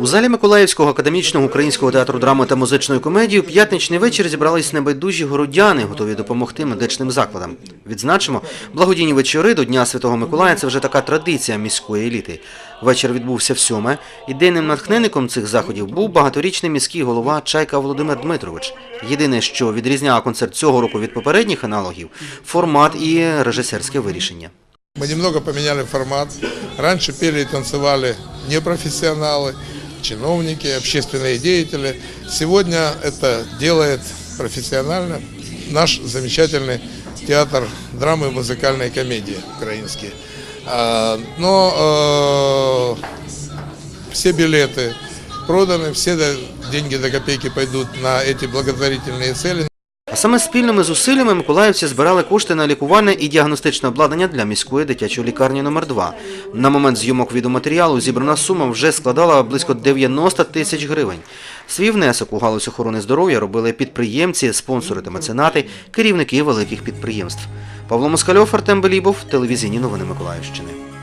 У залі Миколаївського академічного українського театру драми та музичної комедії у п'ятничний вечір зібрались небайдужі городяни, готові допомогти медичним закладам. Відзначимо, благодійні вечори до Дня Святого Миколая це вже така традиція міської еліти. Вечір відбувся всьоме. Ідейним натхненником цих заходів був багаторічний міський голова Чайка Володимир Дмитрович. Єдине, що відрізняло концерт цього року від попередніх аналогів формат і режисерське вирішення. Мы немного поменяли формат. Раньше пели и танцевали непрофессионалы, чиновники, общественные деятели. Сегодня это делает профессионально наш замечательный театр драмы и музыкальной комедии украинский. А, Но э, все билеты проданы, все деньги до копейки пойдут на эти благотворительные цели. Саме спільними зусиллями миколаївці збирали кошти на лікувальне і діагностичне обладнання для міської дитячої лікарні номер 2 На момент зйомок відеоматеріалу зібрана сума вже складала близько 90 тисяч гривень. Свій внесок у галузь охорони здоров'я робили підприємці, спонсори та меценати, керівники великих підприємств. Павло Москальов, Артем Белібов, телевізійні новини Миколаївщини.